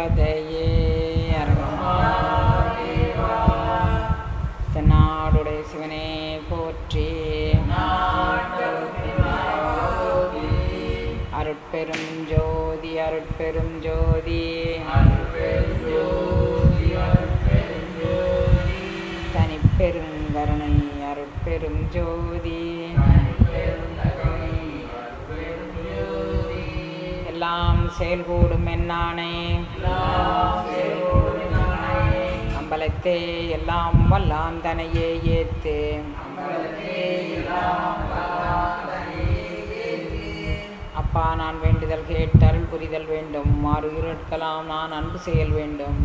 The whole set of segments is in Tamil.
பார்வதி பதையே தென்னாடுடைய அம்பலத்தே எல்லாம் வல்லாந்தனையே ஏத்து. அப்பா நான் வேண்டுதல் கேட்டருள் புரிதல் வேண்டும். மாறு நான் அன்பு செயல் வேண்டும்.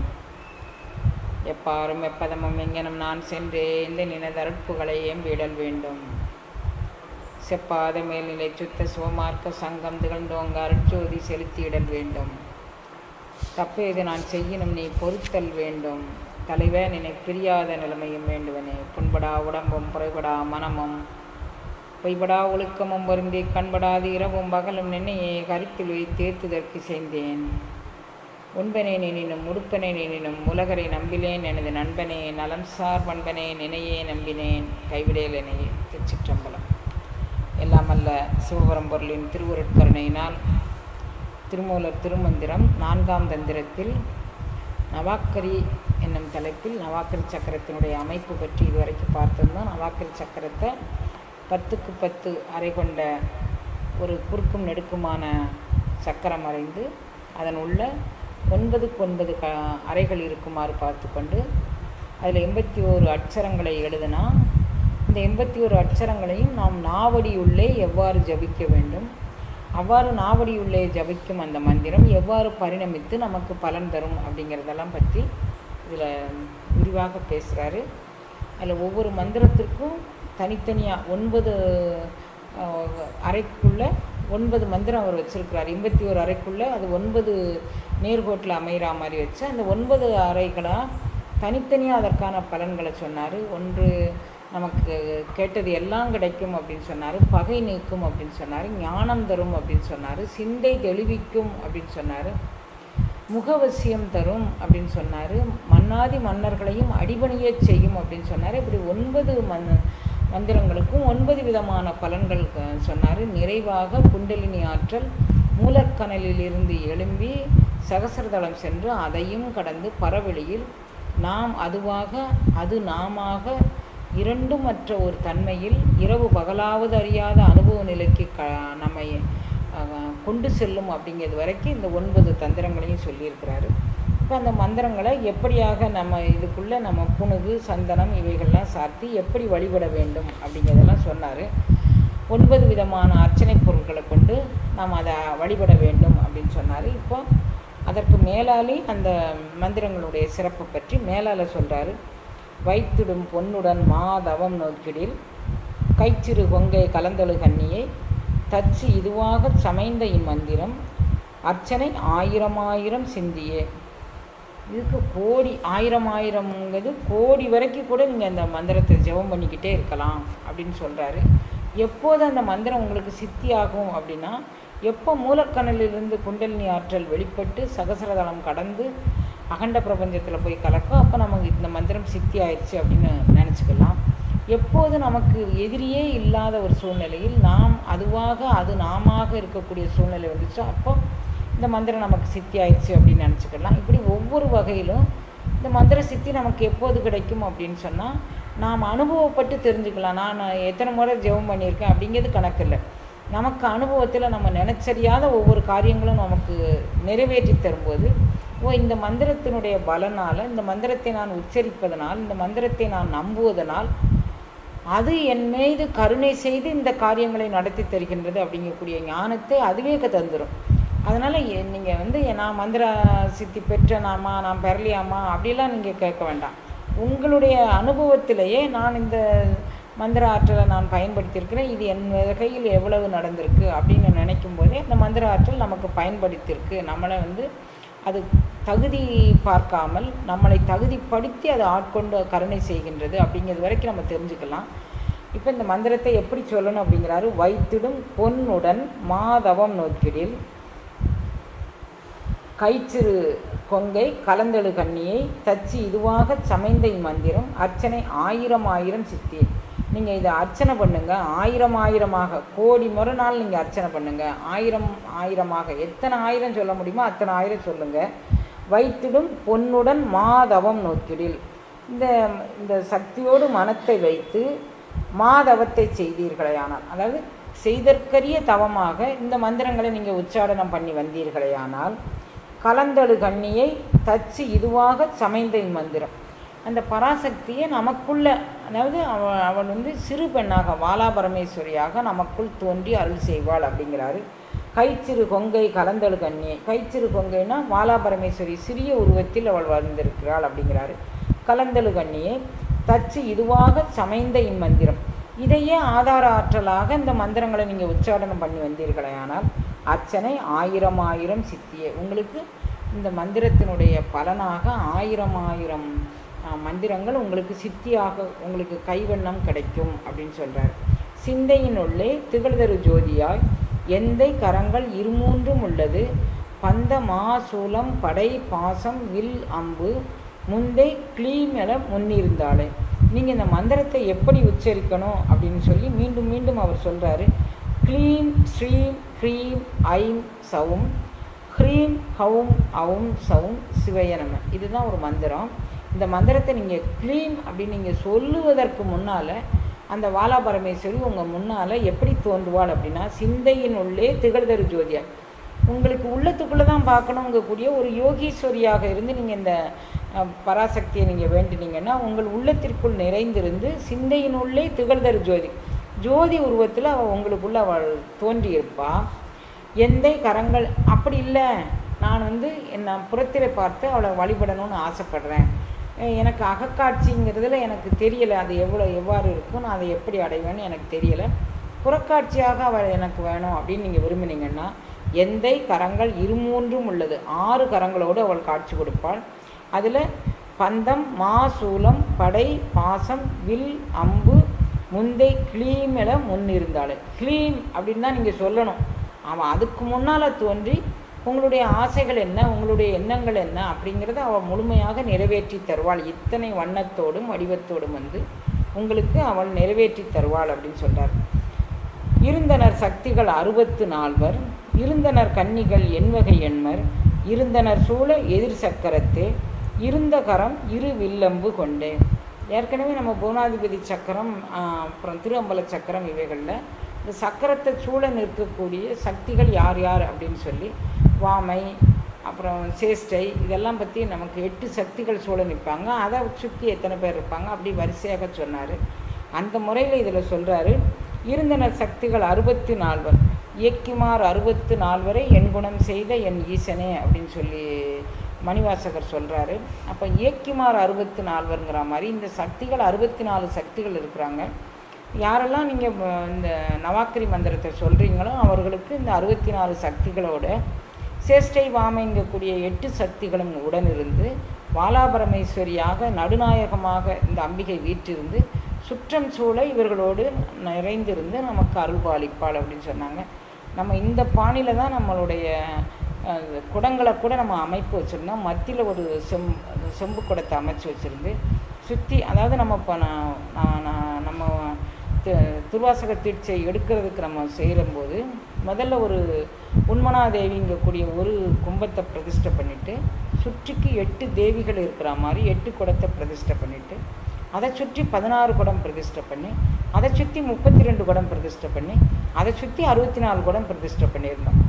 எப்பாரும் எப்பதமும் எங்கெனும் நான் சென்றே இந்த நினதருட்புகளை எம்பிடல் வேண்டும். செப்பாத மேல்நிலை சுத்த சிவமார்க்க சங்கம் திகழ்ந்தோங்க அருட்சோதி செலுத்தியிடல் வேண்டும். தப்பேது நான் செய்யணும் நீ பொறுத்தல் வேண்டும். தலைவன் நினை பிரியாத நிலைமையும் வேண்டுவனே. புண்படா உடம்பும் புறைபடா மனமும். பொய்படா ஒழுக்கமும் வருந்தி கண்படாது இரவும் பகலும் நின்னையே கருத்தில் தேர்த்துதற்கு செய்தேன் உண்பனே நினினும் உடுப்பனே நினினும் உலகரை நம்பினேன் எனது நண்பனே நலம் சார் பண்பனே நினையே நம்பினேன். கைவிடேல் எனையே திருச்சிற்றம்பலம் எல்லாம் அல்ல சிவபரம்பொருளின் திருவுருட்கருணையினால் திருமூலர் திருமந்திரம் நான்காம் தந்திரத்தில் நவாக்கரி என்னும் தலைப்பில் நவாக்கர் சக்கரத்தினுடைய அமைப்பு பற்றி இதுவரைக்கும் பார்த்திருந்தோம். நவாக்கர் சக்கரத்தை பத்துக்கு பத்து அறை கொண்ட ஒரு குறுக்கும் நெடுக்குமான சக்கரம் அறைந்து அதன் உள்ள ஒன்பதுக்கு ஒன்பது க அறைகள் இருக்குமாறு பார்த்து கொண்டு அதில் எண்பத்தி ஓரு அட்சரங்களை எழுதினா இந்த எண்பத்தி ஒரு அட்சரங்களையும் நாம் நாவடியுள்ளே எவ்வாறு ஜபிக்க வேண்டும்? அவ்வாறு நாவடியுள்ளே ஜபிக்கும் அந்த மந்திரம் எவ்வாறு பரிணமித்து நமக்கு பலன் தரும் அப்படிங்கிறதெல்லாம் பற்றி இதில் விரிவாக பேசுகிறாரு. அதில் ஒவ்வொரு மந்திரத்திற்கும் தனித்தனியாக ஒன்பது அறைக்குள்ளே ஒன்பது மந்திரம் அவர் வச்சுருக்கிறார். எண்பத்தி ஒரு அறைக்குள்ளே அது ஒன்பது நேர்கோட்டில் அமைகிற மாதிரி வச்சு அந்த ஒன்பது அறைகளாக தனித்தனியாக அதற்கான பலன்களை சொன்னார். ஒன்று நமக்கு கேட்டது எல்லாம் கிடைக்கும் அப்படின்னு சொன்னார். பகை நீக்கும் அப்படின்னு சொன்னார். ஞானம் தரும் அப்படின்னு சொன்னார். சிந்தை தெளிவிக்கும் அப்படின்னு சொன்னார். முகவசியம் தரும் அப்படின்னு சொன்னார். மன்னாதி மன்னர்களையும் அடிபணிய செய்யும் அப்படின்னு சொன்னார். இப்படி ஒன்பது மன் மந்திரங்களுக்கும் ஒன்பது விதமான பலன்கள் சொன்னார். நிறைவாக குண்டலினி ஆற்றல் மூலக்கணலிலிருந்து எழும்பி சகசரதளம் சென்று அதையும் கடந்து பரவெளியில் நாம் அதுவாக அது நாமாக இரண்டுமற்ற ஒரு தன்மையில் இரவு பகலாவது அறியாத அனுபவ நிலைக்கு க நம்மை கொண்டு செல்லும் அப்படிங்கிறது வரைக்கும் இந்த ஒன்பது தந்திரங்களையும் சொல்லியிருக்கிறாரு. இப்போ அந்த மந்திரங்களை எப்படியாக நம்ம இதுக்குள்ளே நம்ம புணுகு சந்தனம் இவைகள்லாம் சார்த்தி எப்படி வழிபட வேண்டும் அப்படிங்கிறதெல்லாம் சொன்னார். ஒன்பது விதமான அர்ச்சனை பொருட்களை கொண்டு நாம் அதை வழிபட வேண்டும் அப்படின்னு சொன்னார். இப்போ அதற்கு மேலாலே அந்த மந்திரங்களுடைய சிறப்பை பற்றி மேலால் சொல்கிறாரு வைத்திடும் பொன்னுடன் மாதவம் நோக்கிடில் கைச்சிறு கொங்கை கலந்தழு கண்ணியை தச்சு இதுவாக சமைந்த இம்மந்திரம் அர்ச்சனை ஆயிரம் ஆயிரம் சிந்தியே. இதுக்கு கோடி ஆயிரம் ஆயிரம்ங்கிறது கோடி வரைக்கும் கூட நீங்கள் அந்த மந்திரத்தை ஜெபம் பண்ணிக்கிட்டே இருக்கலாம் அப்படின்னு சொல்கிறாரு எப்போது அந்த மந்திரம் உங்களுக்கு சித்தி ஆகும் அப்படின்னா எப்போ மூலக்கணலிலிருந்து குண்டலினி ஆற்றல் வெளிப்பட்டு சகசரதளம் கடந்து அகண்ட பிரபஞ்சத்தில் போய் கலக்கும் அப்போ நமக்கு இந்த மந்திரம் சித்தி ஆயிடுச்சு அப்படின்னு நினச்சிக்கலாம். எப்போது நமக்கு எதிரியே இல்லாத ஒரு சூழ்நிலையில் நாம் அதுவாக அது நாமாக இருக்கக்கூடிய சூழ்நிலை வந்துச்சோ அப்போ இந்த மந்திரம் நமக்கு சித்தி ஆயிடுச்சு அப்படின்னு நினச்சிக்கலாம். இப்படி ஒவ்வொரு வகையிலும் இந்த மந்திர சித்தி நமக்கு எப்போது கிடைக்கும் அப்படின்னு சொன்னால் நாம் அனுபவப்பட்டு தெரிஞ்சுக்கலாம். நான் எத்தனை முறை ஜெபம் பண்ணியிருக்கேன் அப்படிங்கிறது கணக்கு இல்லை. நமக்கு அனுபவத்தில் நம்ம நினச்சரியாத ஒவ்வொரு காரியங்களும் நமக்கு நிறைவேற்றி தரும்போது ஓ இந்த மந்திரத்தினுடைய பலனால் இந்த மந்திரத்தை நான் உச்சரிப்பதனால் இந்த மந்திரத்தை நான் நம்புவதனால் அது என் மீது கருணை செய்து இந்த காரியங்களை நடத்தி தருகின்றது அப்படிங்கக்கூடிய ஞானத்தை அதுவே தந்துடும் அதனால் நீங்கள் வந்து நான் மந்திர சித்தி பெற்றனாமா நான் பெறலையாமா அப்படிலாம் நீங்கள் கேட்க வேண்டாம். உங்களுடைய அனுபவத்திலேயே நான் இந்த மந்திர ஆற்றலை நான் பயன்படுத்தியிருக்கிறேன். இது என் வகையில் எவ்வளவு நடந்திருக்கு அப்படின்னு நினைக்கும் போதே இந்த மந்திர ஆற்றல் நமக்கு பயன்படுத்தியிருக்கு. நம்மளை வந்து அது தகுதி பார்க்காமல் நம்மளை தகுதிப்படுத்தி அதை ஆட்கொண்டு கருணை செய்கின்றது அப்படிங்கிறது வரைக்கும் நம்ம தெரிஞ்சுக்கலாம். இப்போ இந்த மந்திரத்தை எப்படி சொல்லணும் அப்படிங்கிறாரு. வைத்திடும் பொன்னுடன் மாதவம் நோக்கிடில். கைச்சிறு கொங்கை கலந்தெழு கண்ணியை. தச்சு இதுவாக சமைந்த மந்திரம் அர்ச்சனை ஆயிரம் ஆயிரம் சித்தி நீங்கள் இதை அர்ச்சனை பண்ணுங்கள் ஆயிரம் ஆயிரமாக. கோடி முறை நாள் நீங்கள் அர்ச்சனை பண்ணுங்கள் ஆயிரம் ஆயிரமாக. எத்தனை ஆயிரம் சொல்ல முடியுமோ அத்தனை ஆயிரம் சொல்லுங்கள் வைத்திடும் பொன்னுடன் மாதவம் நோக்கிடில். இந்த இந்த சக்தியோடு மனத்தை வைத்து மாதவத்தை செய்தீர்களேயானால் அதாவது செய்தற்கரிய தவமாக இந்த மந்திரங்களை நீங்கள் உச்சாரணம் பண்ணி வந்தீர்களேயானால் கலந்தழு கண்ணியை தச்சு இதுவாக சமைந்த மந்திரம். அந்த பராசக்தியை நமக்குள்ள அதாவது அவள் அவள் வந்து சிறு பெண்ணாக வாலா பரமேஸ்வரியாக நமக்குள் தோன்றி அருள் செய்வாள் அப்படிங்கிறாரு கைச்சிறு கொங்கை கலந்தழு கண்ணியை கைச்சிறு கொங்கைனா வாலா பரமேஸ்வரி சிறிய உருவத்தில் அவள் வந்திருக்கிறாள் அப்படிங்கிறாரு. கலந்தழு கண்ணியை தச்சு இதுவாக சமைந்த இம்மந்திரம். இதையே ஆதார ஆற்றலாக இந்த மந்திரங்களை நீங்கள் உச்சாடனம் பண்ணி வந்தீர்களே ஆனால் அர்ச்சனை ஆயிரம் ஆயிரம் சித்தியே. உங்களுக்கு இந்த மந்திரத்தினுடைய பலனாக ஆயிரம் ஆயிரம் மந்திரங்கள் உங்களுக்கு சித்தியாக உங்களுக்கு கைவண்ணம் கிடைக்கும் அப்படின்னு சொல்கிறார் சிந்தையினுள்ளே திகழ்தரு ஜோதியாய் எந்தை கரங்கள் இருமூன்றும் உள்ளது. பந்த மாசூலம் படை பாசம் வில் அம்பு முந்தை கிளீமெல முன்னிருந்தாளே. நீங்கள் இந்த மந்திரத்தை எப்படி உச்சரிக்கணும் அப்படின்னு சொல்லி மீண்டும் மீண்டும் அவர் சொல்கிறாரு க்ளீம் ஸ்ரீம் ஹ்ரீம் ஐம் சவும். ஹ்ரீம் ஹவும் அவும் சவும் சிவயனம இதுதான் ஒரு மந்திரம். இந்த மந்திரத்தை நீங்கள் க்ளீம் அப்படின்னு நீங்கள் சொல்லுவதற்கு முன்னால் அந்த வாலா பரமேஸ்வரி உங்கள் முன்னால் எப்படி தோன்றுவாள் அப்படின்னா சிந்தையின் உள்ளே திகழ்தரு ஜோதியா. உங்களுக்கு உள்ளத்துக்குள்ளே தான் பார்க்கணுங்கக்கூடிய ஒரு யோகீஸ்வரியாக இருந்து நீங்கள் இந்த பராசக்தியை நீங்கள் வேண்டினீங்கன்னா உங்கள் உள்ளத்திற்குள் நிறைந்திருந்து சிந்தையினுள்ளே திகழ்தரு ஜோதி. ஜோதி உருவத்தில் அவள் உங்களுக்குள்ளே அவள் தோன்றியிருப்பா. எந்த கரங்கள் அப்படி இல்லை. நான் வந்து என்ன புறத்திரை பார்த்து அவளை வழிபடணும்னு ஆசைப்படுறேன். எனக்கு அகக்காட்சிங்கிறதுல எனக்கு தெரியலை. அது எவ்வளோ எவ்வாறு இருக்கும்? நான் அதை எப்படி அடைவேன்னு எனக்கு தெரியலை. புறக்காட்சியாக அவள் எனக்கு வேணும் அப்படின்னு நீங்கள் விரும்பினீங்கன்னா எந்த கரங்கள் இருமூன்றும் உள்ளது. ஆறு கரங்களோடு அவள் காட்சி கொடுப்பாள். அதில் பந்தம் மாசூலம் படை பாசம் வில் அம்பு முந்தை கிளீமெல முன்னிருந்தாள். கிளீம் அப்படின்னு தான் நீங்கள் சொல்லணும். அவன் அதுக்கு முன்னால் தோன்றி உங்களுடைய ஆசைகள் என்ன உங்களுடைய எண்ணங்கள் என்ன அப்படிங்கிறத அவள் முழுமையாக நிறைவேற்றி தருவாள். இத்தனை வண்ணத்தோடும் வடிவத்தோடும் வந்து உங்களுக்கு அவள் நிறைவேற்றி தருவாள் அப்படின்னு சொல்கிறார் இருந்தனர் சக்திகள் அறுபத்து நால்வர் இருந்தனர் கன்னிகள் எண்வகை எண்மர் இருந்தனர் சூழ எதிர் சக்கரத்தே இருந்த கரம் இரு வில்லம்பு கொண்டு. ஏற்கனவே நம்ம புவனாதிபதி சக்கரம் அப்புறம் திருஅம்பல சக்கரம் இவைகளில் இந்த சக்கரத்தை சூழ நிற்கக்கூடிய சக்திகள் யார் யார் அப்படின்னு சொல்லி வாமை அப்புறம் சேஷ்டை இதெல்லாம் பற்றி நமக்கு எட்டு சக்திகள் சூழ நிற்பாங்க. அதை சுற்றி எத்தனை பேர் இருப்பாங்க? அப்படி வரிசையாக சொன்னார். அந்த முறையில் இதில் சொல்கிறாரு இருந்தன சக்திகள் அறுபத்தி நால்வர் இயக்கிமார் அறுபத்து நால்வரை என் குணம் செய்த என் ஈசனே அப்படின்னு சொல்லி மணிவாசகர் சொல்கிறாரு அப்போ இயக்கிமார் அறுபத்து நால்வருங்கிற மாதிரி இந்த சக்திகள் அறுபத்தி நாலு சக்திகள் இருக்கிறாங்க. யாரெல்லாம் நீங்கள் இந்த நவாக்கிரி மந்திரத்தை சொல்கிறீங்களோ அவர்களுக்கு இந்த அறுபத்தி நாலு சக்திகளோட சேஷ்டை வாமைங்கக்கூடிய எட்டு சக்திகளும் உடனிருந்து பாலாபரமேஸ்வரியாக நடுநாயகமாக இந்த அம்பிகை வீற்றிருந்து சுற்றம் சூழ இவர்களோடு நிறைந்திருந்து நமக்கு அருள்பாலிப்பாள் அப்படின்னு சொன்னாங்க. நம்ம இந்த பாணியில் தான் நம்மளுடைய குடங்களை கூட நம்ம அமைப்பு வச்சுருந்தோம். மத்தியில் ஒரு செம் செம்பு குடத்தை அமைச்சு வச்சுருந்து சுற்றி அதாவது நம்ம இப்போ நான் நான் துர்வாசக தீட்சை எடுக்கிறதுக்கு நம்ம செய்கிறம்போது முதல்ல ஒரு உண்மனாதேவிங்கக்கூடிய ஒரு கும்பத்தை பிரதிஷ்டை பண்ணிவிட்டு சுற்றிக்கு எட்டு தேவிகள் இருக்கிற மாதிரி எட்டு குடத்தை பிரதிஷ்டை பண்ணிவிட்டு அதை சுற்றி பதினாறு குடம் பிரதிஷ்டை பண்ணி அதை சுற்றி முப்பத்தி ரெண்டு குடம் பிரதிஷ்டை பண்ணி அதை சுற்றி அறுபத்தி நாலு குடம் பிரதிஷ்டை பண்ணியிருந்தோம்.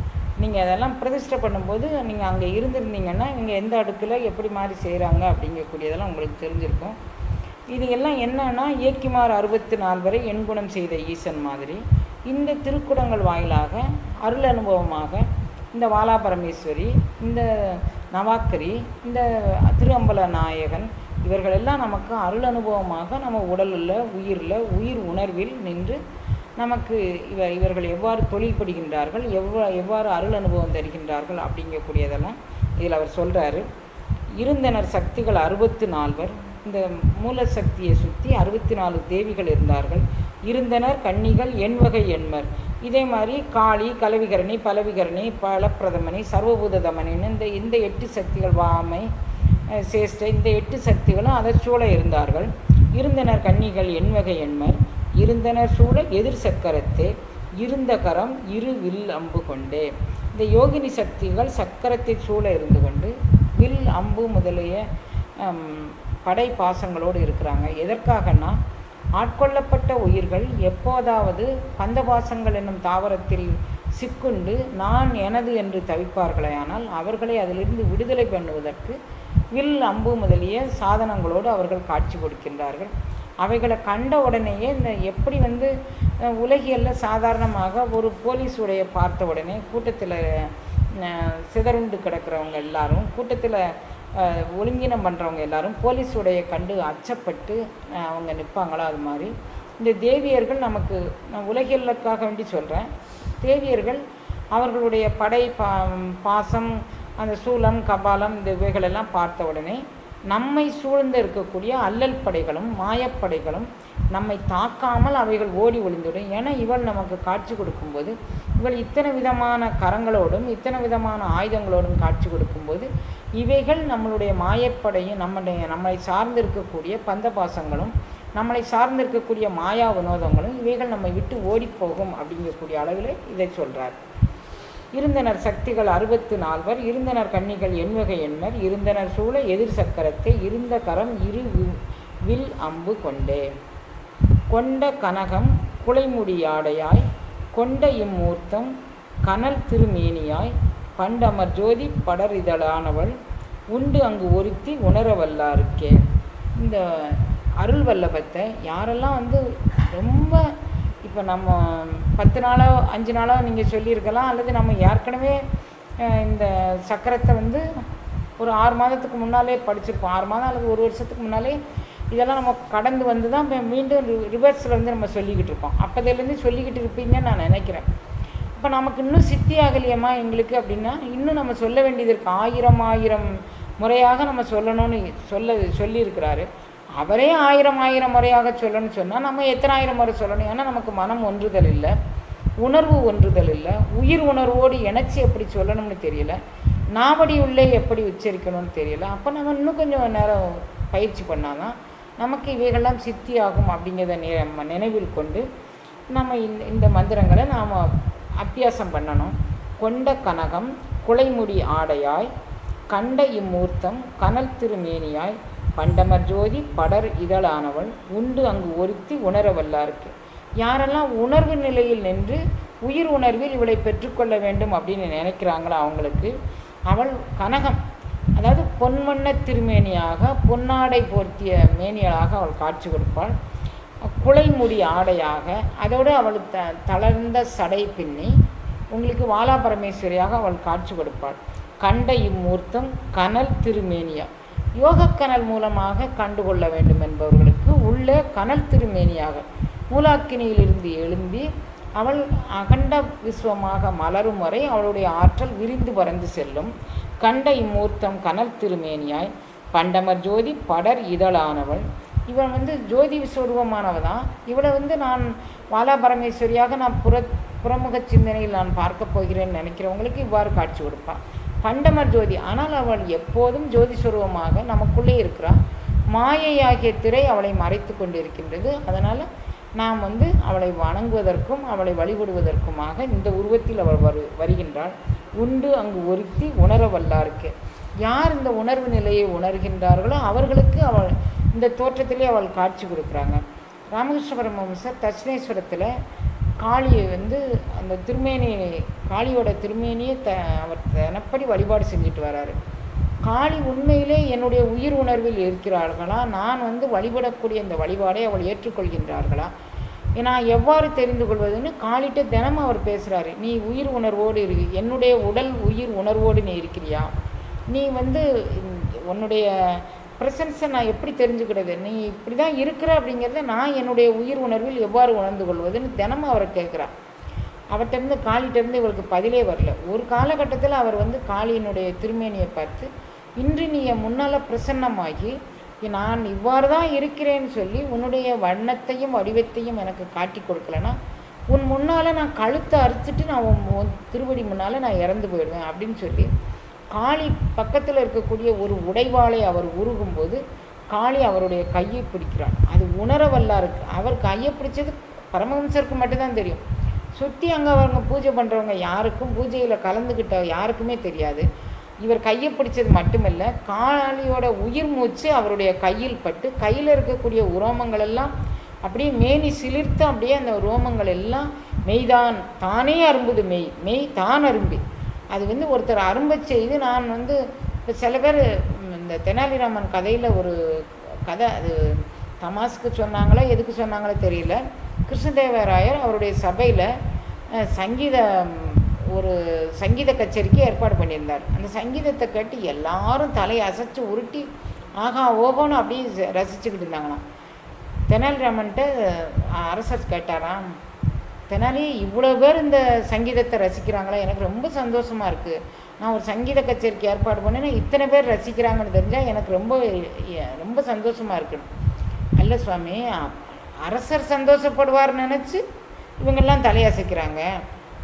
நீங்கள் அதெல்லாம் பிரதிஷ்டை பண்ணும்போது நீங்கள் அங்கே இருந்திருந்தீங்கன்னா இங்கே எந்த அடுக்கில் எப்படி மாதிரி செய்கிறாங்க அப்படிங்கக்கூடியதெல்லாம் உங்களுக்கு தெரிஞ்சிருக்கும். இது எல்லாம் என்னன்னா இயக்கிமார் அறுபத்தி நாலு வரை எண்குணம் செய்த ஈசன் மாதிரி. இந்த திருக்குடங்கள் வாயிலாக அருள் அனுபவமாக இந்த வாலாபரமேஸ்வரி இந்த நவாக்கரி இந்த திருஅம்பல நாயகன் இவர்களெல்லாம் நமக்கு அருள் அனுபவமாக நம்ம உடலில் உயிரில் உயிர் உணர்வில் நின்று நமக்கு இவ இவர்கள் எவ்வாறு தொழில்படுகின்றார்கள் எவ்வா எவ்வாறு அருள் அனுபவம் தருகின்றார்கள் அப்படிங்கக்கூடியதெல்லாம் இதில் அவர் சொல்கிறாரு இருந்தனர் சக்திகள் அறுபத்து நால்வர் இந்த மூல சக்தியை சுற்றி அறுபத்தி நாலு தேவிகள் இருந்தார்கள். இருந்தனர் கன்னிகள் எண்வகை எண்மர் இதே மாதிரி காளி கலவிகரணி பலவிகரணி பலப்பிரதமனி சர்வபூத தமனின்னு இந்த இந்த எட்டு சக்திகள் வாமை சேஷ்ட இந்த எட்டு சக்திகளும் அதை சூழ இருந்தார்கள். இருந்தனர் கன்னிகள் எண்வகை எண்மர் இருந்தனர் சூழ எதிர் சக்கரத்தே இருந்த கரம் இரு வில் அம்பு கொண்டே. இந்த யோகினி சக்திகள் சக்கரத்தை சூழ இருந்து கொண்டு வில் அம்பு முதலிய படை பாசங்களோடு இருக்கிறாங்க. எதற்காகன்னா ஆட்கொள்ளப்பட்ட உயிர்கள் எப்போதாவது பந்தபாசங்கள் என்னும் தாவரத்தில் சிக்குண்டு நான் எனது என்று தவிப்பார்களேயானால் அவர்களை அதிலிருந்து விடுதலை பண்ணுவதற்கு வில் அம்பு முதலிய சாதனங்களோடு அவர்கள் காட்சி கொடுக்கின்றார்கள். அவைகளை கண்ட உடனேயே இந்த எப்படி வந்து அஹ், உலகியல்ல சாதாரணமாக ஒரு போலீஸ் உடைய பார்த்த உடனே கூட்டத்தில் சிதறுண்டு கிடக்கிறவங்க எல்லாரும் கூட்டத்தில் ஒழுங்கினம் பண்ணுறவங்க எல்லாரும் போலீஸுடைய கண்டு அச்சப்பட்டு அவங்க நிற்பாங்களோ அது மாதிரி. இந்த தேவியர்கள் நமக்கு நான் உலகியலுக்காக வேண்டி சொல்கிறேன் தேவியர்கள் அவர்களுடைய படை பா பாசம் அந்த சூலம் கபாலம் இந்த இவைகளெல்லாம் பார்த்த உடனே நம்மை சூழ்ந்து இருக்கக்கூடிய அல்லல் படைகளும் மாயப்படைகளும் நம்மை தாக்காமல் அவைகள் ஓடி ஒளிந்துவிடும். ஏன்னா இவள் நமக்கு காட்சி கொடுக்கும்போது இவள் இத்தனை விதமான கரங்களோடும் இத்தனை விதமான ஆயுதங்களோடும் காட்சி கொடுக்கும்போது இவைகள் நம்மளுடைய மாயப்படையும் நம்முடைய நம்மளை சார்ந்து இருக்கக்கூடிய பந்தபாசங்களும் நம்மளை சார்ந்து இருக்கக்கூடிய மாயா வினோதங்களும் இவைகள் நம்மை விட்டு ஓடிப்போகும் அப்படிங்கக்கூடிய அளவில் இதை சொல்கிறார் இருந்தனர் சக்திகள் அறுபத்து நால்வர் இருந்தனர் கன்னிகள் எண்வகை எண்மர் இருந்தனர் சூழ எதிர் சக்கரத்தை இருந்த கரம் இரு வில் அம்பு கொண்டே. கொண்ட கனகம் குலைமுடியாடையாய் கொண்ட இம்மூர்த்தம் கனல் திருமேனியாய் பண்டமர் ஜோதி படரிதழானவள் உண்டு அங்கு ஒருத்தி உணரவல்லாருக்கே இந்த அருள் வல்லபத்தை யாரெல்லாம் வந்து ரொம்ப இப்போ நம்ம பத்து நாளோ அஞ்சு நாளோ நீங்கள் சொல்லியிருக்கலாம். அல்லது நம்ம ஏற்கனவே இந்த சக்கரத்தை வந்து ஒரு ஆறு மாதத்துக்கு முன்னாலே படிச்சிருப்போம். ஆறு மாதம் அல்லது ஒரு வருஷத்துக்கு முன்னாலே இதெல்லாம் நம்ம கடந்து வந்து தான் இப்போ மீண்டும் ரிவர்ஸில் வந்து நம்ம சொல்லிக்கிட்டு இருக்கோம் அப்போதுலேருந்து சொல்லிக்கிட்டு இருப்பீங்கன்னு நான் நினைக்கிறேன். இப்போ நமக்கு இன்னும் சித்தி ஆகலையம்மா எங்களுக்கு அப்படின்னா இன்னும் நம்ம சொல்ல வேண்டியது இருக்குது ஆயிரம் ஆயிரம் முறையாக நம்ம சொல்லணும்னு சொல்ல சொல்லியிருக்கிறாரு. அவரே ஆயிரம் ஆயிரம் முறையாக சொல்லணும்னு சொன்னால் நம்ம எத்தனை ஆயிரம் முறை சொல்லணும்? ஏன்னா நமக்கு மனம் ஒன்றுதல் இல்லை உணர்வு ஒன்றுதல் இல்லை உயிர் உணர்வோடு இணைச்சி எப்படி சொல்லணும்னு தெரியல நாவடி உள்ளே எப்படி உச்சரிக்கணும்னு தெரியல அப்போ நம்ம இன்னும் கொஞ்சம் நேரம் பயிற்சி பண்ணாதான் நமக்கு இவைகள்லாம் சித்தி ஆகும் அப்படிங்கிறத நம்ம நினைவில் கொண்டு நம்ம இந்த இந்த மந்திரங்களை நாம் அபியாசம் பண்ணணும். கொண்ட கனகம் குலைமுடி ஆடையாய் கண்ட இம்மூர்த்தம் கனல் திருமேனியாய் பண்டமர் ஜோதி படர் இதழானவள். உண்டு அங்கு ஒருத்தி உணர வல்லாருக்கு யாரெல்லாம் உணர்வு நிலையில் நின்று உயிர் உணர்வில் இவளை பெற்றுக்கொள்ள வேண்டும் அப்படின்னு நினைக்கிறாங்களோ அவங்களுக்கு அவள் கனகம் அதாவது பொன்வண்ண திருமேனியாக பொன்னாடை போர்த்திய மேனியலாக அவள் காட்சி கொடுப்பாள். குலைமுடி ஆடையாக அதோடு அவள் த தளர்ந்த சடை பின்னி உங்களுக்கு வாலா பரமேஸ்வரியாக அவள் காட்சி கொடுப்பாள். கண்ட இம்மூர்த்தம் கனல் திருமேனியா. யோகக்கனல் மூலமாக கண்டுகொள்ள வேண்டும் என்பவர்களுக்கு உள்ளே கனல் திருமேனியாக மூலாக்கினியிலிருந்து எழும்பி அவள் அகண்ட விஸ்வமாக மலரும் வரை அவளுடைய ஆற்றல் விரிந்து பறந்து செல்லும் கண்ட இம்மூர்த்தம் கனல் திருமேனியாய். பண்டமர் ஜோதி படர் இதழானவள். இவள் வந்து ஜோதி விஸ்வரூபமானவ தான் இவளை வந்து நான் வாலா பரமேஸ்வரியாக நான் புற புறமுக சிந்தனையில் நான் பார்க்க போகிறேன்னு நினைக்கிறவங்களுக்கு இவ்வாறு காட்சி கொடுப்பாள் பண்டமர் ஜோதி. ஆனால் அவள் எப்போதும் ஜோதி சுரூபமாக நமக்குள்ளே இருக்கிறாள் மாயையாகிய திரை அவளை மறைத்து கொண்டிருக்கின்றது. அதனால் நாம் வந்து அவளை வணங்குவதற்கும் அவளை வழிபடுவதற்குமாக இந்த உருவத்தில் அவள் வரு வருகின்றாள். உண்டு அங்கு ஒருத்தி உணர வல்லாருக்கு. யார் இந்த உணர்வு நிலையை உணர்கின்றார்களோ அவர்களுக்கு அவள் இந்த தோற்றத்திலே அவள் காட்சி கொடுக்குறாங்க. ராமகிருஷ்ண பரமஹம்சர் தட்சிணேஸ்வரத்தில் காளியை வந்து அந்த திருமேனி காளியோட திருமேனியை த அவர் தினப்படி வழிபாடு செஞ்சுட்டு வராரு. காளி உண்மையிலே என்னுடைய உயிர் உணர்வில் இருக்கிறார்களா? நான் வந்து வழிபடக்கூடிய இந்த வழிபாடை அவள் ஏற்றுக்கொள்கின்றார்களா? நான் எவ்வாறு தெரிந்து கொள்வதுன்னு காளிட்ட தினமும் அவர் பேசுகிறாரு நீ உயிர் உணர்வோடு இரு. என்னுடைய உடல் உயிர் உணர்வோடு நீ இருக்கிறியா? நீ வந்து உன்னுடைய ப்ரெசன்ஸை நான் எப்படி தெரிஞ்சுக்கிறது நீ இப்படி தான் இருக்கிற அப்படிங்கிறத நான் என்னுடைய உயிர் உணர்வில் எவ்வாறு உணர்ந்து கொள்வதுன்னு தினமும் அவரை கேட்குறா அவர்கிட்டருந்து காளிகிட்டேருந்து இவருக்கு பதிலே வரல. ஒரு காலகட்டத்தில் அவர் வந்து காளியினுடைய திருமேனியை பார்த்து இன்று நீ என் முன்னால் பிரசன்னமாகி நான் இவ்வாறு தான் இருக்கிறேன்னு சொல்லி உன்னுடைய வண்ணத்தையும் வடிவத்தையும் எனக்கு காட்டி கொடுக்கலனா உன் முன்னால் நான் கழுத்தை அரிச்சிட்டு நான் உன் உன் திருவடி முன்னால் நான் இறந்து போயிடுவேன் அப்படின்னு சொல்லி காளி பக்கத்தில் இருக்கக்கூடிய ஒரு உடைவாளை அவர் உருகும்போது காளி அவருடைய கையை பிடிக்கிறார் அது உணர வல்லாருக்கு. அவர் கையை பிடிச்சது பரமஹம்சருக்கு மட்டும்தான் தெரியும். சுற்றி அங்கே அவங்க பூஜை பண்ணுறவங்க யாருக்கும் பூஜையில் கலந்துக்கிட்ட யாருக்குமே தெரியாது. இவர் கையை பிடிச்சது மட்டுமல்ல காளியோட உயிர் மூச்சு அவருடைய கையில் பட்டு கையில் இருக்கக்கூடிய உரோமங்கள் எல்லாம் அப்படியே மேனி சிலிர்த்து அப்படியே அந்த ரோமங்கள் எல்லாம் மெய்தான் தானே அரும்புது மெய் மெய் தான் அரும்பி. அது வந்து ஒருத்தர் அரும்பச் செய்து நான் வந்து இப்போ சில பேர் இந்த தெனாலிராமன் கதையில் ஒரு கதை அது தமாஸுக்கு சொன்னாங்களோ எதுக்கு சொன்னாங்களோ தெரியல. கிருஷ்ணதேவராயர் அவருடைய சபையில் சங்கீத ஒரு சங்கீத கச்சேரிக்கு ஏற்பாடு பண்ணியிருந்தார். அந்த சங்கீதத்தை கேட்டு எல்லாரும் தலையை அசைச்சு உருட்டி ஆகா ஓகோன்னு அப்படியே ரசிச்சுக்கிட்டு இருந்தாங்களாம். தெனாலிராமன்ட்ட அரசர் கேட்டாராம் தெனாலி இவ்வளோ பேர் இந்த சங்கீதத்தை ரசிக்கிறாங்களா? எனக்கு ரொம்ப சந்தோஷமாக இருக்குது நான் ஒரு சங்கீத கச்சேரிக்கு ஏற்பாடு பண்ணேன்னா இத்தனை பேர் ரசிக்கிறாங்கன்னு தெரிஞ்சால் எனக்கு ரொம்ப ரொம்ப சந்தோஷமாக இருக்குது அல்ல சுவாமி அரசர் சந்தோஷப்படுவார் நினச்சி இவங்கெல்லாம் தலையசைக்கிறாங்க.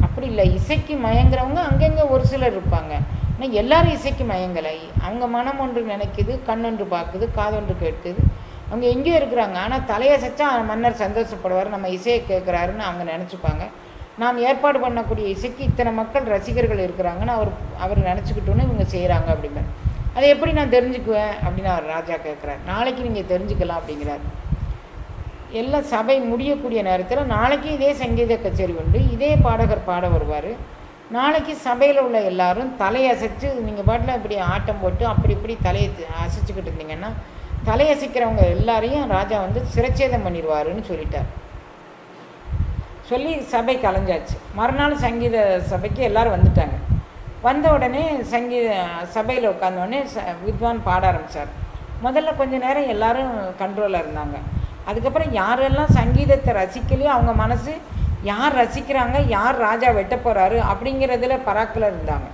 அப்படி இல்லை இசைக்கு மயங்குறவங்க அங்கங்கே ஒரு சிலர் இருப்பாங்க. ஆனால் எல்லாரும் இசைக்கு மயங்கலை. அவங்க மனம் ஒன்று நினைக்குது கண்ணொன்று பார்க்குது காதொன்று கேட்குது. அவங்க எங்கேயோ இருக்கிறாங்க. ஆனால் தலையசைச்சா மன்னர் சந்தோஷப்படுவார். நம்ம இசையை கேட்குறாருன்னு அவங்க நினச்சிப்பாங்க. நாம் ஏற்பாடு பண்ணக்கூடிய இசைக்கு இத்தனை மக்கள் ரசிகர்கள் இருக்கிறாங்கன்னு அவர் அவர் நினச்சிக்கிட்டோன்னு இவங்க செய்கிறாங்க அப்படிங்கிற அதை எப்படி நான் தெரிஞ்சுக்குவேன்? அப்படின்னு அவர் ராஜா கேட்குறார். நாளைக்கு நீங்கள் தெரிஞ்சுக்கலாம் அப்படிங்கிறார். எல்லாம் சபை முடியக்கூடிய நேரத்தில் நாளைக்கு இதே சங்கீத கச்சேரி உண்டு. இதே பாடகர் பாட வருவார். நாளைக்கு சபையில் உள்ள எல்லாரும் தலையை அசைச்சு நீங்கள் பாட்டில் இப்படி ஆட்டம் போட்டு அப்படி இப்படி தலையை அசைச்சிக்கிட்டு அசைச்சுக்கிட்டு இருந்தீங்கன்னா தலையசிக்கிறவங்க எல்லாரையும் ராஜா வந்து சிரச்சேதம் பண்ணிடுவாருன்னு சொல்லிட்டார். சொல்லி சபை கலைஞ்சாச்சு. மறுநாள் சங்கீத சபைக்கு எல்லாரும் வந்துட்டாங்க. வந்த உடனே சங்கீத சபையில் உட்காந்தோடனே ச வித்வான் பாட ஆரம்பித்தார் முதல்ல கொஞ்ச நேரம் எல்லாரும் கண்ட்ரோலாக இருந்தாங்க. அதுக்கப்புறம் யாரெல்லாம் சங்கீதத்தை ரசிக்கலையோ அவங்க மனசு யார் ரசிக்கிறாங்க யார் ராஜா வெட்ட போகிறாரு அப்படிங்கிறதுல பராக்கில் இருந்தாங்க.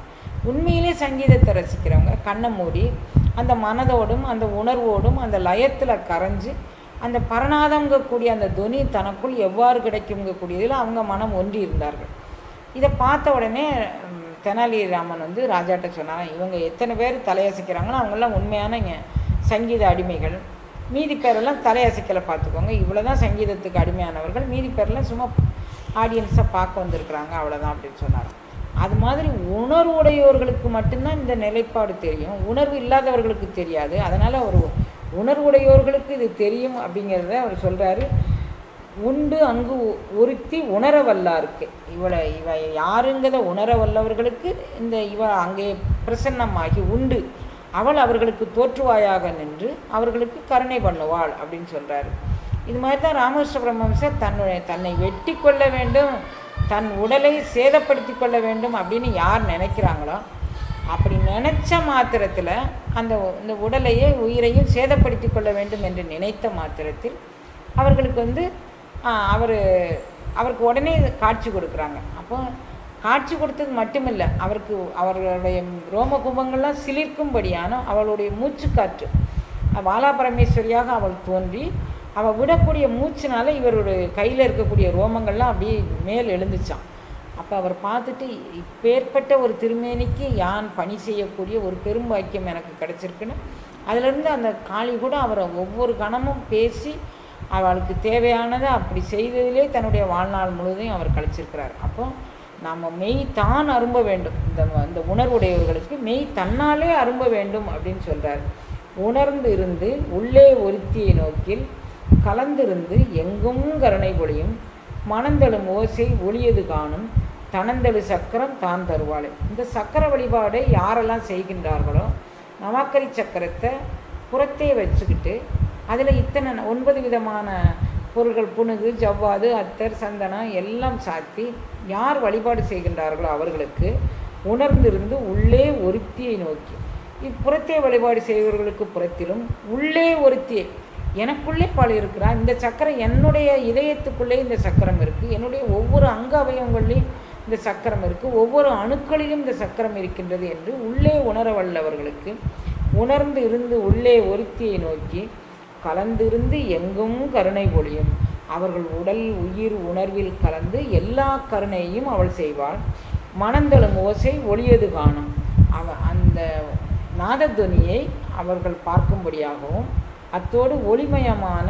உண்மையிலே சங்கீதத்தை ரசிக்கிறவங்க கண்ணை மூடி அந்த மனதோடும் அந்த உணர்வோடும் அந்த லயத்தில் கரைஞ்சு அந்த பரநாதங்கக்கூடிய அந்த துனி தனக்குள் எவ்வாறு கிடைக்குங்கக்கூடியதில் அவங்க மனம் ஒன்றி இருந்தார்கள். இதை பார்த்த உடனே தெனாலிராமன் வந்து ராஜாட்ட சொன்னாங்க இவங்க எத்தனை பேர் தலையசைக்கிறாங்களோ அவங்கெல்லாம் உண்மையான சங்கீத அடிமைகள். மீதி பேரெல்லாம் தலையசைக்கலை பார்த்துக்கோங்க. இவ்வளோ தான் சங்கீதத்துக்கு அடிமையானவர்கள். மீதி பேரெல்லாம் சும்மா ஆடியன்ஸை பார்க்க வந்திருக்கிறாங்க. அவ்வளோதான் அப்படின்னு சொன்னார். அது மாதிரி உணர்வுடையவர்களுக்கு மட்டும்தான் இந்த நிலைப்பாடு தெரியும். உணர்வு இல்லாதவர்களுக்கு தெரியாது. அதனால் ஒரு உணர்வுடையோர்களுக்கு இது தெரியும் அப்படிங்கிறத அவர் சொல்கிறாரு உண்டு அங்கு ஒருத்தி உணர வல்லாருக்கு. இவளை இவ யாருங்கிறத உணர வல்லவர்களுக்கு இந்த இவ அங்கே பிரசன்னமாகி உண்டு. அவள் அவர்களுக்கு தோற்றுவாயாக நின்று அவர்களுக்கு கருணை பண்ணுவாள் அப்படின்னு சொல்கிறாரு இது மாதிரி தான் ராமகிருஷ்ண பரமஹம்சர் தன்னுடைய தன்னை வெட்டி கொள்ள வேண்டும். தன் உடலை சேதப்படுத்தி கொள்ள வேண்டும் அப்படின்னு யார் நினைக்கிறாங்களோ அப்படி நினைச்ச மாத்திரத்தில் அந்த இந்த உடலையே உயிரையும் சேதப்படுத்தி கொள்ள வேண்டும் என்று நினைத்த மாத்திரத்தில் அவர்களுக்கு வந்து அவர் அவருக்கு உடனே காட்சி கொடுக்குறாங்க. அப்போ காட்சி கொடுத்தது மட்டுமில்லை அவருக்கு அவர்களுடைய ரோம கும்பங்கள்லாம் சிலிர்க்கும்படியான அவளுடைய மூச்சுக்காற்று. பாலா பரமேஸ்வரியாக அவள் தோன்றி அவள் விடக்கூடிய மூச்சினால இவருடைய கையில் இருக்கக்கூடிய ரோமங்கள்லாம் அப்படியே மேல் எழுந்துச்சான் அப்போ அவர் பார்த்துட்டு இப்பேற்பட்ட ஒரு திருமேனிக்கு யான் பணி செய்யக்கூடிய ஒரு பெரும் வாக்கியம் எனக்கு கிடச்சிருக்குன்னு அதிலிருந்து அந்த காளி கூட அவரை ஒவ்வொரு கணமும் பேசி அவளுக்கு தேவையானதை அப்படி செய்ததிலே தன்னுடைய வாழ்நாள் முழுவதையும் அவர் கழிச்சிருக்கிறார். அப்போ நம்ம மெய் தான் அரும்ப வேண்டும். இந்த இந்த உணர்வுடையவர்களுக்கு மெய் தன்னாலே அரும்ப வேண்டும் அப்படின்னு சொல்கிறார் உணர்ந்து இருந்து உள்ளே ஒருத்தியை நோக்கில் கலந்திருந்து எங்கும் கருணை பொழியும். மணந்தழும் ஓசை ஒளியது காணும். தனந்தழு சக்கரம் தான் தருவாளே. இந்த சக்கர வழிபாடை யாரெல்லாம் செய்கின்றார்களோ நவாக்கரி சக்கரத்தை புறத்தே வச்சுக்கிட்டு அதில் இத்தனை ஒன்பது விதமான பொருள்கள் புனுகு ஜவ்வாது அத்தர் சந்தனம் எல்லாம் சாத்தி யார் வழிபாடு செய்கின்றார்களோ அவர்களுக்கு உணர்ந்திருந்து உள்ளே ஒருத்தியை நோக்கி. இப்புறத்தே வழிபாடு செய்பவர்களுக்கு புறத்திலும் உள்ளே ஒருத்தியை எனக்குள்ளே பால் இருக்கிறா இந்த சக்கரம் என்னுடைய இதயத்துக்குள்ளே இந்த சக்கரம் இருக்குது என்னுடைய ஒவ்வொரு அங்க அவயவங்கள்லையும் இந்த சக்கரம் இருக்குது ஒவ்வொரு அணுக்களிலும் இந்த சக்கரம் இருக்கின்றது என்று உள்ளே உணர வல்லவர்களுக்கு உணர்ந்து இருந்து உள்ளே ஒருத்தியை நோக்கி கலந்திருந்து எங்கும் கருணை பொழியும் அவர்கள் உடல் உயிர் உணர்வில் கலந்து எல்லா கருணையையும் அவள் செய்வாள். மனந்தளும் ஓசை ஒளியது காணும். அவ அந்த நாதத்துவனியை அவர்கள் பார்க்கும்படியாகவும் அத்தோடு ஒளிமயமான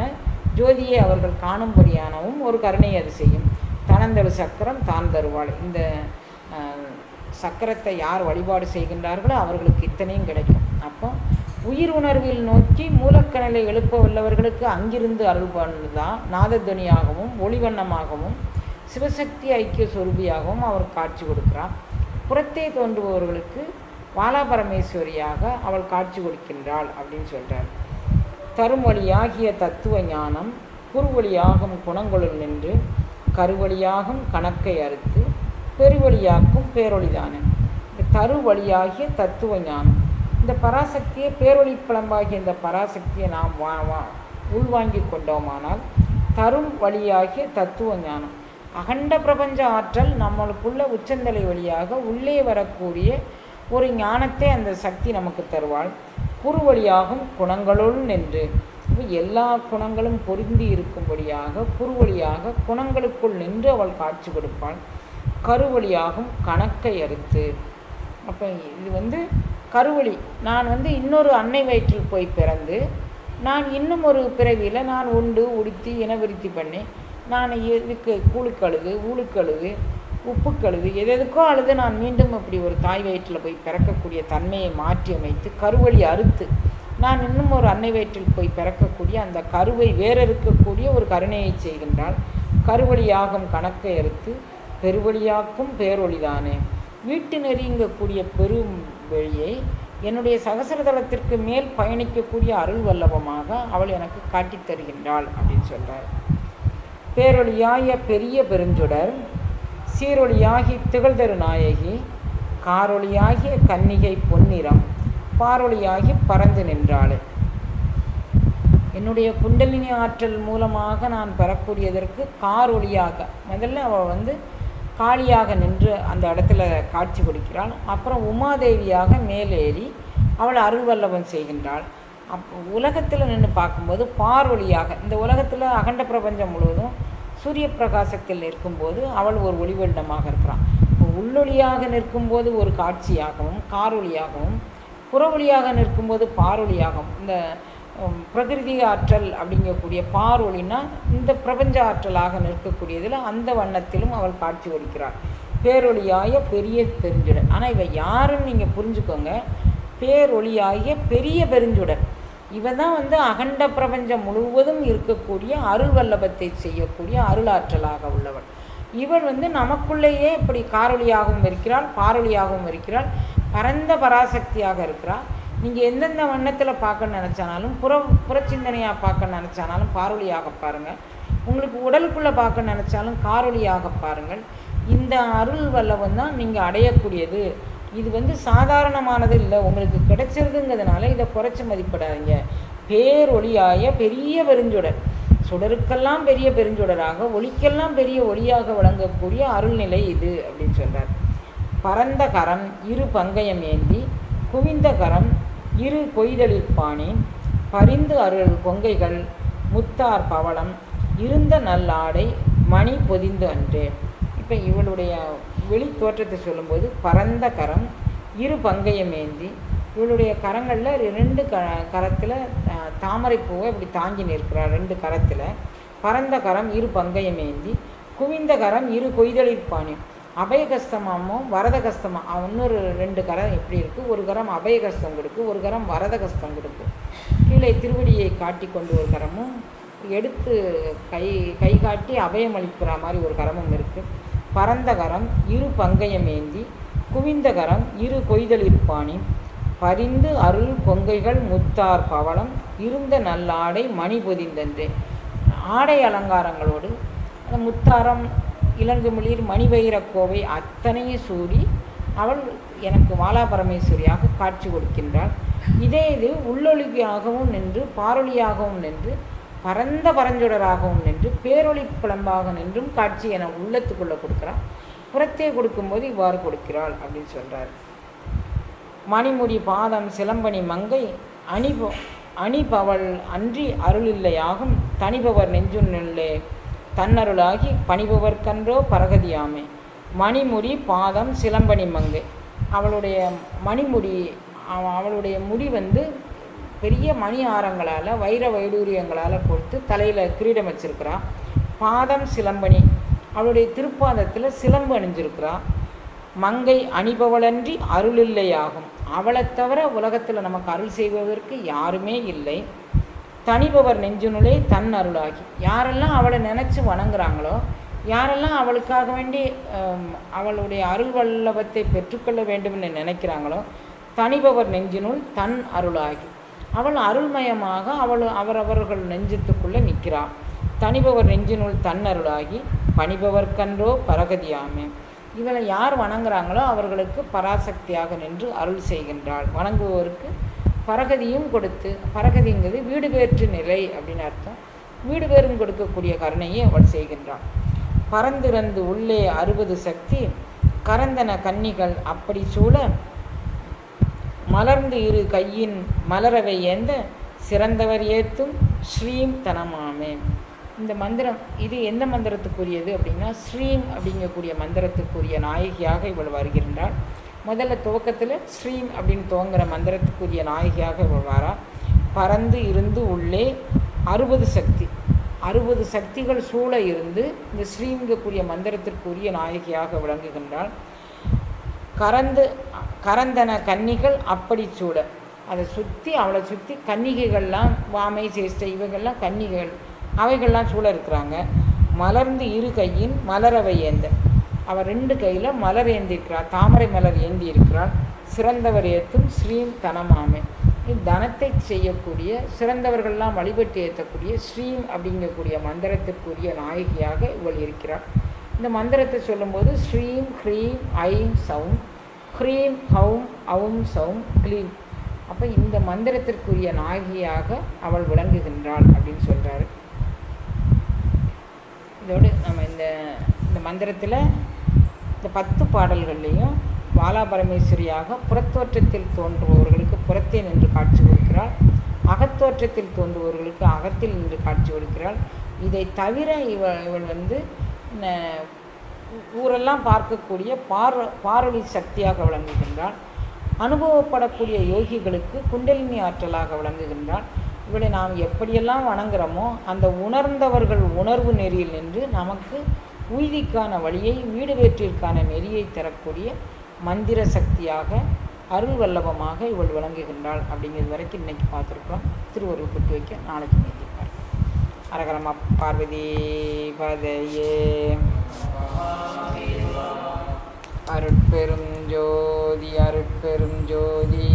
ஜோதியை அவர்கள் காணும்படியானவும் ஒரு கருணை அது செய்யும். தனந்தரு சக்கரம் தான் தருவாள் இந்த சக்கரத்தை யார் வழிபாடு செய்கின்றார்களோ அவர்களுக்கு இத்தனையும் கிடைக்கும். அப்போ உயிர் உணர்வில் நோக்கி மூலக்கணலை எழுப்ப உள்ளவர்களுக்கு அங்கிருந்து அருள் தான் நாதத்வனியாகவும் ஒளிவண்ணமாகவும் சிவசக்தி ஐக்கிய சொருபியாகவும் அவர் காட்சி கொடுக்கிறார். புறத்தே தோன்றுபவர்களுக்கு பாலாபரமேஸ்வரியாக அவள் காட்சி கொடுக்கின்றாள் அப்படின்னு சொல்கிறார் கருமொழியாகிய தத்துவ ஞானம் குறுவழியாகும் குணங்களுள் நின்று கருவழியாகும் கணக்கை அறுத்து பெருவழியாக்கும் பேரொழிதான. இந்த தருவழியாகிய தத்துவ ஞானம். இந்த பராசக்தியை பேரொழி பழம்பாகிய இந்த பராசக்தியை நாம் வா வா உள்வாங்கி கொண்டோமானால் தரும் வழியாகிய தத்துவ ஞானம். அகண்ட பிரபஞ்ச ஆற்றல் நம்மளுக்குள்ள உச்சந்தலை வழியாக உள்ளே வரக்கூடிய ஒரு ஞானத்தை அந்த சக்தி நமக்கு தருவாள். குறுவழியாகும் குணங்களுள் நின்று. எல்லா குணங்களும் பொருந்தி இருக்கும்படியாக குறுவழியாக குணங்களுக்குள் நின்று அவள் காட்சி கொடுப்பாள். கருவழியாகும் கணக்கை அறுத்து. அப்போ இது வந்து கருவழி. நான் வந்து இன்னொரு அன்னை வயிற்றில் போய் பிறந்து நான் இன்னும் ஒரு பிறவியில் நான் உண்டு உடுத்தி இனவிருத்தி பண்ணி நான் இதுக்கு கூழுக்கழுது ஊழுக்கழுது உப்புக்கழுது எது எதுக்கோ அழுது நான் மீண்டும் அப்படி ஒரு தாய் வயிற்றில் போய் பிறக்கக்கூடிய தன்மையை மாற்றி அமைத்து கருவழி அறுத்து நான் இன்னும் ஒரு அன்னை வயிற்றில் போய் பிறக்கக்கூடிய அந்த கருவை வேறறுக்கக்கூடிய ஒரு கருணையை செய்கின்றாள். கருவழியாகும் கணக்கை அறுத்து பெருவழியாக்கும் பேரொழிதானே வீட்டு நெறிங்கக்கூடிய பெரும் வழியை என்னுடைய சகசரதளத்திற்கு மேல் பயணிக்கக்கூடிய அருள் வல்லபமாக அவள் எனக்கு காட்டித் தருகின்றாள் அப்படின்னு சொல்கிறார் பேரொழியாய பெரிய பெருஞ்சுடர் சீரொளியாகி திகழ்தரு நாயகி காரொளியாகிய கன்னிகை பொன்னிறம் பாரொளியாகி பறந்து நின்றாள். என்னுடைய குண்டலினி ஆற்றல் மூலமாக நான் பெறக்கூடியதற்கு கார் ஒளியாக முதல்ல அவள் வந்து காளியாக நின்று அந்த இடத்துல காட்சி கொடுக்கிறாள். அப்புறம் உமாதேவியாக மேலேறி அவள் அருள்வல்லவன் செய்கின்றாள். அப் உலகத்தில் நின்று பார்க்கும்போது பார்வொழியாக இந்த உலகத்தில் அகண்ட பிரபஞ்சம் முழுவதும் சூரிய பிரகாசத்தில் நிற்கும்போது அவள் ஒரு ஒளிவெள்ளமாக இருக்கிறாள் உள்ளொளியாக நிற்கும்போது ஒரு காட்சியாகவும் காரொளியாகவும் புறவொளியாக நிற்கும்போது பார்வொளியாகவும் இந்த பிரகிருதி ஆற்றல் அப்படிங்கக்கூடிய பார்வொளினா இந்த பிரபஞ்ச ஆற்றலாக நிற்கக்கூடியதில் அந்த வண்ணத்திலும் அவள் காட்சி ஒலிக்கிறாள் பேரொளியாய பெரிய பெருஞ்சுடன். ஆனால் இவை யாருன்னு நீங்கள் புரிஞ்சுக்கோங்க. பேரொளியாகிய பெரிய பெருஞ்சுடன். இவ தான் வந்து அகண்ட பிரபஞ்சம் முழுவதும் இருக்கக்கூடிய அருள் வல்லபத்தை செய்யக்கூடிய அருளாற்றலாக உள்ளவள் இவள் வந்து நமக்குள்ளேயே இப்படி காரொளியாகவும் இருக்கிறாள் பாரொளியாகவும் இருக்கிறாள் பரந்த பராசக்தியாக இருக்கிறாள். நீங்கள் எந்தெந்த வண்ணத்தில் பார்க்க நினச்சானாலும் புற புறச்சிந்தனையாக பார்க்க நினச்சானாலும் பாரொலியாக பாருங்கள் உங்களுக்கு உடலுக்குள்ளே பார்க்க நினச்சாலும் காரொலியாக பாருங்கள். இந்த அருள் வல்லவன் தான் நீங்கள் அடையக்கூடியது. இது வந்து சாதாரணமானது இல்லை. உங்களுக்கு கிடைச்சிருதுங்கிறதுனால இதை குறைச்சி மதிப்பிடாதீங்க. பேரொளியாய பெரிய பெருஞ்சுடர். சுடருக்கெல்லாம் பெரிய பெருஞ்சுடராக ஒளிக்கெல்லாம் பெரிய ஒளியாக விளங்கக்கூடிய அருள்நிலை இது அப்படின்னு சொல்கிறார் பரந்த கரம் இரு பங்கயம் ஏந்தி குவிந்த கரம் இரு கொய்தளிப்பாணி பரிந்து அருள் கொங்கைகள் முத்தார் பவளம் இருந்த நல்லாடை மணி பொதிந்து அன்று இப்போ இவளுடைய வெளி தோற்றத்தை சொல்லும்போது பரந்த கரம் இரு பங்கையும் ஏந்தி இவளுடைய கரங்களில் ரெண்டு க கரத்தில் தாமரைப்பூவை இப்படி தாங்கி நிற்கிறாள் ரெண்டு கரத்தில். பரந்த கரம் இரு பங்கையும் ஏந்தி குவிந்த கரம் இரு கொய்தளிப்பாணி அபயகஸ்தமாமும் வரதகஸ்தமா இன்னொரு ரெண்டு கரம் எப்படி இருக்குது ஒரு கரம் அபயகஸ்தம் கொடுக்கு ஒரு கரம் வரதகஸ்தம் கொடுக்கு. கீழே திருவடியை காட்டி கொண்டு ஒரு கரமும் எடுத்து கை கை காட்டி அபயம் அளிக்கிற மாதிரி ஒரு கரமும் இருக்குது பரந்தகரம் இரு பங்கையமேந்தி ஏந்தி இரு கொய்தலிற்பாணி பரிந்து அருள் பொங்கைகள் முத்தார் பவளம் இருந்த நல்லாடை மணி பொதிந்தன்றே. ஆடை அலங்காரங்களோடு அந்த முத்தாரம் இளங்குமிளிர் மணிவயிரக் கோவை அத்தனையும் சூடி அவள் எனக்கு மாலா பரமேஸ்வரியாக காட்சி கொடுக்கின்றாள். இதே இது உள்ளொழுகியாகவும் நின்று பாரொளியாகவும் நின்று பரந்த பரஞ்சுடராகவும் நின்று பேரொளி புலம்பாக நின்றும் காட்சி என உள்ளத்துக்குள்ளே கொடுக்குறாள் புறத்தே கொடுக்கும்போது இவ்வாறு கொடுக்கிறாள் அப்படின்னு சொல்கிறார் மணிமுடி பாதம் சிலம்பணி மங்கை அணிப அணிபவள் அன்றி அருளில்லையாகும் தனிபவர் நெஞ்சுள்ளே தன்னருளாகி பணிபவர்க்கன்றோ பரகதியாமே. மணிமுடி பாதம் சிலம்பணி மங்கை. அவளுடைய மணிமுடி அவ- அவளுடைய முடி வந்து பெரிய மணி ஆரங்களால் வைர வைடூரியங்களால் கொடுத்து தலையில் கிரீடம் வச்சிருக்கிறான் பாதம் சிலம்பணி. அவளுடைய திருப்பாதத்தில் சிலம்பு அணிஞ்சிருக்கிறான் மங்கை அணிபவளன்றி அருளில்லையாகும். அவளைத் தவிர உலகத்தில் நமக்கு அருள் செய்வதற்கு யாருமே இல்லை. தனிபவர் நெஞ்சுனுளே தன் அருளாகி. யாரெல்லாம் அவளை நினச்சி வணங்குறாங்களோ யாரெல்லாம் அவளுக்காக வேண்டி அவளுடைய அருள் வல்லபத்தை பெற்றுக்கொள்ள வேண்டும்னு நினைக்கிறாங்களோ தனிபவர் நெஞ்சினுள் தன் அருளாகி. அவள் அருள்மயமாக அவள் அவரவர்கள் நெஞ்சத்துக்குள்ளே நிற்கிறாள் தனிபவர் நெஞ்சினுள் தன்னருளாகி பணிபவர்கன்றோ பரகதியாமே. இவளை யார் வணங்குறாங்களோ அவர்களுக்கு பராசக்தியாக நின்று அருள் செய்கின்றாள். வணங்குவோருக்கு பரகதியும் கொடுத்து பரகதிங்கிறது வீடு பேற்று நிலை அப்படின்னு அர்த்தம். வீடு பேரும் கொடுக்கக்கூடிய கருணையை அவள் செய்கின்றாள். பரந்திறந்து உள்ளே அறுபது சக்தி கரந்தன கன்னிகள் அப்படி சூழ மலர்ந்து இரு கையின் மலரவை ஏந்த சிறந்தவர் ஏத்தும் ஸ்ரீம் தனமாமே. இந்த மந்திரம் இது எந்த மந்திரத்துக்குரியது அப்படின்னா ஸ்ரீம் அப்படிங்கக்கூடிய மந்திரத்துக்குரிய நாயகியாக இவள் வருகின்றாள். முதல்ல துவக்கத்தில் ஸ்ரீம் அப்படின்னு துவங்குற மந்திரத்துக்குரிய நாயகியாக இவள் வாரா. பறந்து இருந்து உள்ளே அறுபது சக்தி. அறுபது சக்திகள் சூழ இருந்து இந்த ஸ்ரீங்கக்கூடிய மந்திரத்திற்குரிய நாயகியாக விளங்குகின்றாள். கறந்து கறந்தன கன்னிகள் அப்படி சூட. அதை சுற்றி அவளை சுற்றி கன்னிகைகள்லாம் வாமை சேஷ்டை இவைகள்லாம் கன்னிகைகள் அவைகள்லாம் சூழ இருக்கிறாங்க. மலர்ந்து இரு கையின் மலரவை ஏந்த. அவர் ரெண்டு கையில் மலர் ஏந்திருக்கிறாள். தாமரை மலர் ஏந்தி இருக்கிறாள். சிறந்தவர் ஏற்றும் ஸ்ரீம் தனமாமே. இது தனத்தை செய்யக்கூடிய சிறந்தவர்கள்லாம் வழிபட்டு ஏற்றக்கூடிய ஸ்ரீம் அப்படிங்கக்கூடிய மந்திரத்திற்குரிய நாயகியாக இவள் இருக்கிறாள். இந்த மந்திரத்தை சொல்லும்போது ஸ்ரீம் ஹ்ரீம் ஐம் சவுண்ட் ஹ்ரீம் ஹவும் அவும் சௌம் க்ளீம். அப்போ இந்த மந்திரத்திற்குரிய நாயகியாக அவள் விளங்குகின்றாள் அப்படின்னு சொல்கிறாரு இதோடு நம்ம இந்த இந்த மந்திரத்தில் இந்த பத்து பாடல்கள்லேயும் பாலா பரமேஸ்வரியாக புறத்தோற்றத்தில் தோன்றுபவர்களுக்கு புறத்தே நின்று காட்சி கொடுக்கிறாள். அகத்தோற்றத்தில் தோன்றுபவர்களுக்கு அகத்தில் நின்று காட்சி கொடுக்கிறாள். இதை தவிர இவள் இவள் வந்து ஊரெல்லாம் பார்க்கக்கூடிய பார் பார்வை சக்தியாக விளங்குகின்றாள் அனுபவப்படக்கூடிய யோகிகளுக்கு குண்டலினி ஆற்றலாக விளங்குகின்றாள் இவளை நாம் எப்படியெல்லாம் வணங்குறோமோ அந்த உணர்ந்தவர்கள் உணர்வு நெறியில் நின்று நமக்கு உய்திக்கான வழியை வீடு வேற்றிற்கான நெறியை தரக்கூடிய மந்திர சக்தியாக அருள் வல்லபமாக இவள் விளங்குகின்றாள் அப்படிங்கிறது வரைக்கும் இன்னைக்கு பார்த்துருக்கோம் திருவருள் பெற்று வைக்க நாளைக்கு அரகரம பார்வதி பதையே அருட்பெரும் ஜோதி அருட்பெரும் ஜோதி